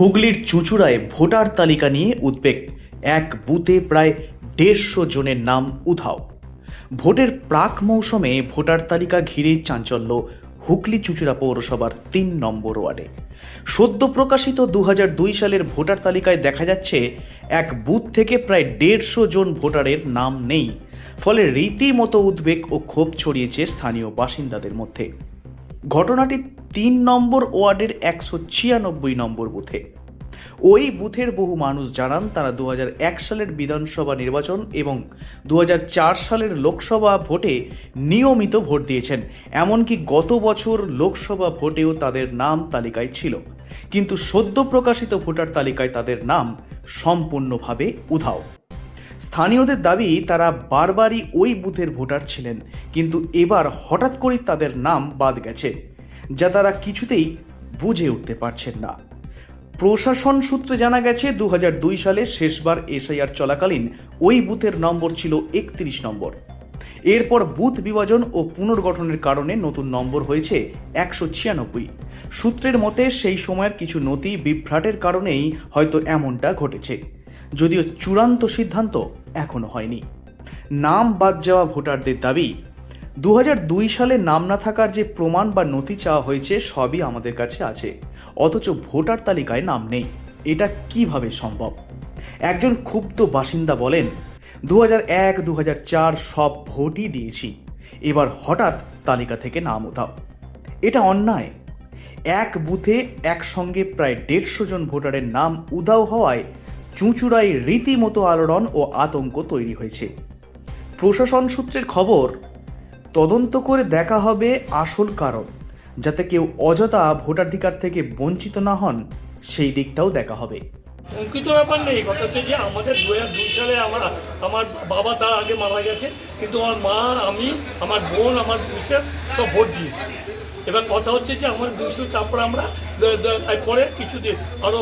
হুগলির চুঁচুড়ায় ভোটার তালিকা নিয়ে উদ্বেগ। এক বুথে প্রায় দেড়শো জনের নাম উধাও। ভোটের প্রাক মৌসুমে ভোটার তালিকা ঘিরে চাঞ্চল্য হুগলি চুঁচুড়া পৌরসভার তিন নম্বর ওয়ার্ডে। সদ্য প্রকাশিত দু দুই সালের ভোটার তালিকায় দেখা যাচ্ছে, এক বুথ থেকে প্রায় দেড়শো জন ভোটারের নাম নেই। ফলে রীতিমতো উদ্বেগ ও ক্ষোভ ছড়িয়েছে স্থানীয় বাসিন্দাদের মধ্যে। ঘটনাটি তিন নম্বর ওয়ার্ডের একশো ছিয়ানব্বই নম্বর বুথে। ওই বুথের বহু মানুষ জানান তারা দু হাজার এক সালের বিধানসভা নির্বাচন এবং দু হাজার চার সালের লোকসভা ভোটে নিয়মিত ভোট দিয়েছেন। এমনকি গত বছর লোকসভা ভোটেও তাদের নাম তালিকায় ছিল। কিন্তু সদ্য প্রকাশিত ভোটার তালিকায় তাদের নাম সম্পূর্ণভাবে উধাও। স্থানীয়দের দাবি, তারা বারবারই ওই বুথের ভোটার ছিলেন, কিন্তু এবার হঠাৎ করেই তাদের নাম বাদ গেছে। যা তারা কিছুতেই বুঝে উঠতে পারছেন না। প্রশাসন সূত্রে জানা গেছে দু হাজার দুই সালে শেষবার এসআইআর চলাকালীন ওই বুথের নম্বর ছিল একত্রিশ নম্বর। এরপর বুথ বিভাজন ও পুনর্গঠনের কারণে নতুন নম্বর হয়েছে একশো ছিয়ানব্বই। সূত্রের মতে, সেই সময়ের কিছু নথি বিভ্রাটের কারণেই হয়তো এমনটা ঘটেছে, যদিও চূড়ান্ত সিদ্ধান্ত এখনও হয়নি। নাম বাদ যাওয়া ভোটারদের দাবি দু হাজার দুই সালে নাম না থাকার যে প্রমাণ বা নথি চাওয়া হয়েছে, সবই আমাদের কাছে আছে। অথচ ভোটার তালিকায় নাম নেই। এটা কীভাবে সম্ভব? একজন ক্ষুব্ধ বাসিন্দা বলেন দু এক সব ভোটই দিয়েছি। এবার হঠাৎ তালিকা থেকে নাম উঠাও এটা অন্যায়। এক বুথে একসঙ্গে প্রায় দেড়শো জন ভোটারের নাম উধাও হওয়ায় চুঁচুড়ায় রীতিমতো আলোড়ন ও আতঙ্ক তৈরি হয়েছে। প্রশাসন সূত্রের খবর তদন্ত করে দেখা হবে আসল কারণ। যাতে কেউ অযথা ভোটাধিকার থেকে বঞ্চিত না হন, সেই দিকটাও দেখা হবে। অঙ্কিত ব্যাপার নেই কথা হচ্ছে যে আমাদের দু দুই সালে আমার আমার বাবা তার আগে মারা গেছে, কিন্তু আমার মা, আমি, আমার বোন, আমার বিশেষ সব ভোট দিয়েছি। এবার কথা হচ্ছে যে আমার দুইশো তারপরে আমরা পরে কিছুদিন আরও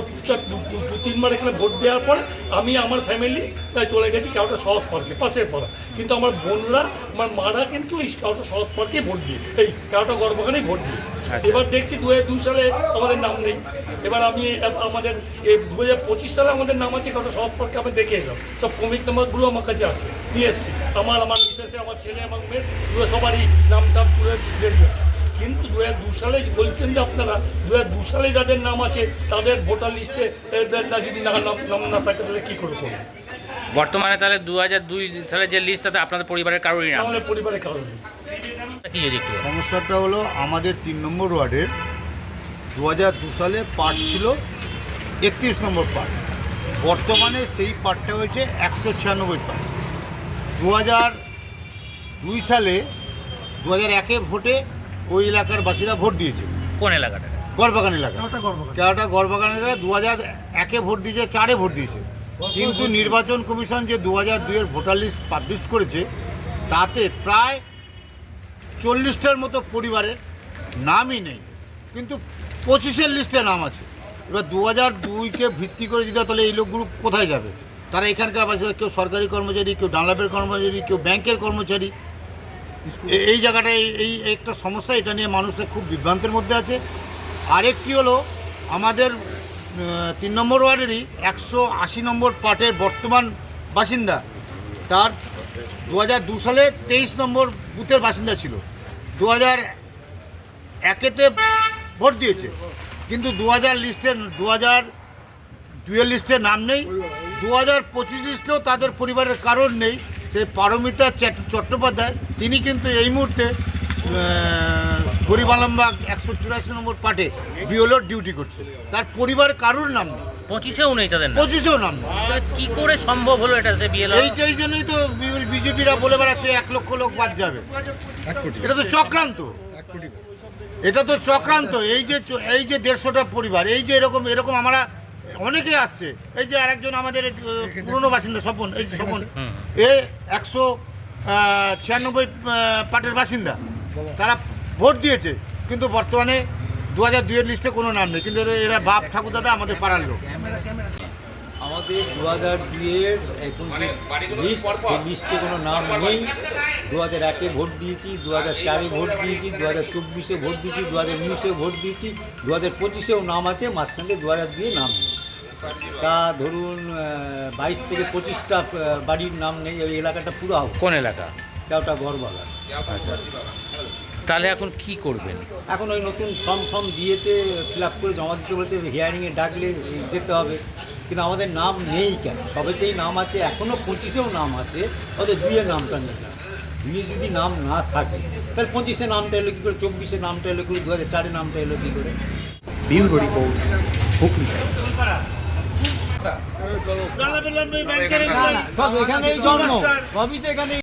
দু তিনবার এখানে ভোট দেওয়ার পরে আমি, আমার ফ্যামিলি তাই চলে গেছি কেউটা সহজ পার্কে, পাশের পাড়া। কিন্তু আমার বোনরা, আমার মারা কিন্তু এই কেউটা সহজ পার্কে ভোট দিয়ে, এই কেউটা গর্বখানেই ভোট দিয়েছে। এবার দেখছি দু হাজার দুই সালে আমাদের নাম নেই। এবার আমি আমাদের দু হাজার পঁচিশ সালে আমাদের নাম আছে কারণ সব পরকে আমি দেখে এলাম। সব কমিক নাম্বারগুলো আমার কাছে আছে নিয়ে এসছি। আমার আমার বিশেষে আমার ছেলে আমার মেয়ে সবারই নাম টাম পুরো কিন্তু দু হাজার দু সালে বলছেন যে আপনারা দু হাজার দু সালে যাদের নাম আছে তাদের ভোটার লিস্টে যদি না নাম না থাকে তাহলে কী করে করবে? বর্তমানে তাহলে দু হাজার দুই সালে যে লিস্ট তাতে আপনাদের পরিবারের কারোরই নাম তাহলে পরিবারের কারণে সমস্যাটা হলো আমাদের তিন নম্বর ওয়ার্ডের দু হাজার দু সালে পার্ট ছিল একত্রিশ নম্বর পার্ট বর্তমানে সেই পার্টটা হয়েছে একশো ছিয়ানব্বই পার্ট দু হাজার দুই সালে দু হাজার একে ভোটে ওই এলাকার বাসীরা ভোট দিয়েছে। কোন এলাকাটা? গড়বাগান এলাকা। কেওটা গড়বাগান? এলাকা? দু হাজার একে ভোট দিয়েছে চারে ভোট দিয়েছে। কিন্তু নির্বাচন কমিশন যে দু হাজার দুইয়ের ভোটার লিস্ট পাবলিশ করেছে তাতে প্রায় চল্লিশটার মতো পরিবারের নামই নেই। কিন্তু পঁচিশের লিস্টে নাম আছে। এবার দু হাজার দুইকে ভিত্তি করে যদি তাহলে এই লোকগুলো কোথায় যাবে? তারা এখানকার বাসিন্দা, কেউ সরকারি কর্মচারী, কেউ ডানলাপের কর্মচারী, কেউ ব্যাংকের কর্মচারী। এই জায়গাটায় এই একটা সমস্যা, এটা নিয়ে মানুষরা খুব বিভ্রান্তের মধ্যে আছে। আরেকটি হলো, আমাদের তিন নম্বর ওয়ার্ডেরই একশো আশি নম্বর পার্টের বর্তমান বাসিন্দা। তার দু সালে তেইশ নম্বর বুথের বাসিন্দা ছিল। দু হাজার একেতে ভোট দিয়েছে। কিন্তু দু হাজার লিস্টে, দু হাজার দুয়ের লিস্টে নাম নেই। দু হাজার পঁচিশ লিস্টেও তাদের পরিবারের কারণ নেই। সেই পারমিতা চট্টোপাধ্যায়, তিনি কিন্তু এই মুহূর্তে গরিব আলমবাগ একশো চুরাশি নম্বর পার্টে বিওলোর ডিউটি করছে। তার পরিবারের কারোর নাম নেই। পঁচিশেও নেই তাদের পঁচিশেও নাম। কি করে সম্ভব হলো এটা সে বিএল এইটাই জন্যই তো বিজেপিরা বলে বেড়াচ্ছে এক লক্ষ লোক বাদ যাবে। এটা তো চক্রান্ত। এটা তো চক্রান্ত। এই যে এই যে দেড়শোটা পরিবার এই যে এরকম এরকম আমরা অনেকে আসছে। এই যে আরেকজন আমাদের এই, পুরনো বাসিন্দা স্বপন এই যে স্বপন এ একশো ছিয়ানব্বই পাটের বাসিন্দা। তারা ভোট দিয়েছে কিন্তু বর্তমানে দু হাজার দুইয়ের লিস্টে কোনো নাম নেই কিন্তু এরা- এরা বাপ ঠাকুর দাদা আমাদের পাড়ার লোক। আমাদের দু হাজার দুইয়ের এখন যে লিস্ট সেই লিস্টে কোনো নাম নেই। দু হাজার একে ভোট দিয়েছি দু হাজার চারে ভোট দিয়েছি দু হাজার চব্বিশে ভোট দিয়েছি দু হাজার উনিশে ভোট দিয়েছি দু হাজার পঁচিশেও নাম আছে মাঝখানে দু হাজার দুয়ে নাম নেই। তা ধরুন বাইশ থেকে পঁচিশটা বাড়ির নাম নেই ওই এলাকাটা পুরো হবে কোন এলাকা? কেউটা গড়বাগান। আচ্ছা। তাহলে এখন কি করবেন? এখন ওই নতুন ফর্ম ফর্ম দিয়েছে ফিল আপ করে জমা দিতে বলেছে হিয়ারিংয়ে ডাকলে যেতে হবে। কিন্তু আমাদের নাম নেই কেন? সবেতেই নাম আছে এখনও পঁচিশেও নাম আছে ওদের দুইয়ের নামটা নেই। দুইয়ে যদি নাম না থাকে তাহলে পঁচিশে নামটা এলো কী করে? চব্বিশে নামটা এলো কী করে? দু হাজার চারে নামটা এলো কী করে? Bureau report Hooghly. সব এখানেই জন্ম সবই তো এখানেই